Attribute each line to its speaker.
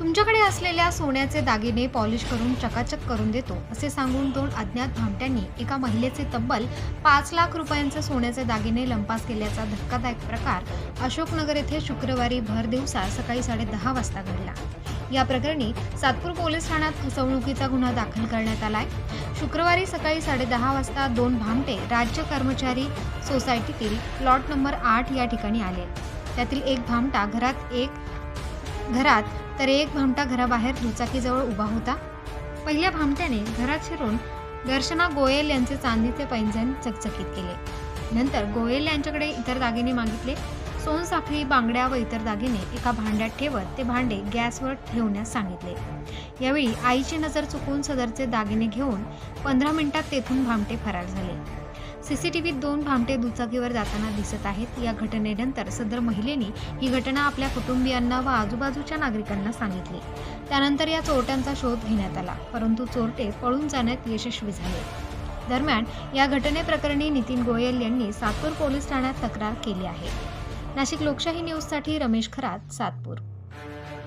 Speaker 1: तुमच्याकडे असलेल्या सोन्याचे दागिने पॉलिश करून चकाचक करून देतो असे सांगून दोन अज्ञात भामट्यांनी एका महिलेचे तब्बल पाच लाख रुपयांचे सोन्याचे दागिने लंपास केल्याचा धक्कादायक प्रकार अशोकनगर येथे शुक्रवारी भर दिवसा सकाळी साडेदहा वाजता घडला. या प्रकरणी सातपूर पोलीस ठाण्यात फसवणुकीचा गुन्हा दाखल करण्यात आलाय. शुक्रवारी सकाळी साडेदहा वाजता दोन भामटे राज्य कर्मचारी सोसायटीतील प्लॉट नंबर आठ या ठिकाणी आले. त्यातील एक भामटा घरात एक घरात तर एक भामटा घराबाहेर दुचाकीजवळ उभा होता. पहिल्या भामट्याने घरात शिरून दर्शना गोयल यांचे चांदीचे पैंजण चकचकीत केले. नंतर गोयल यांच्याकडे इतर दागिने मागितले. सोनसाखळी बांगड्या व इतर दागिने एका भांड्यात ठेवत ते भांडे गॅसवर ठेवण्यास सांगितले. यावेळी आईची नजर चुकून सदरचे दागिने घेऊन पंधरा मिनिटात तेथून भामटे फरार झाले. सीसीटीव्हीत दोन भामटे दुचाकीवर जाताना दिसत आहेत. या घटनेनंतर सदर महिलेने ही घटना आपल्या कुटुंबियांना व आजूबाजूच्या नागरिकांना सांगितली. त्यानंतर या चोरट्यांचा शोध घेण्यात आला. परंतु चोरटे पळून जाण्यात यशस्वी झाले. दरम्यान या घटनेप्रकरणी नितीन गोयल यांनी सातपूर पोलीस ठाण्यात तक्रार केली आहे. नाशिक लोकशाही न्यूजसाठी रमेश खरात सातपूर.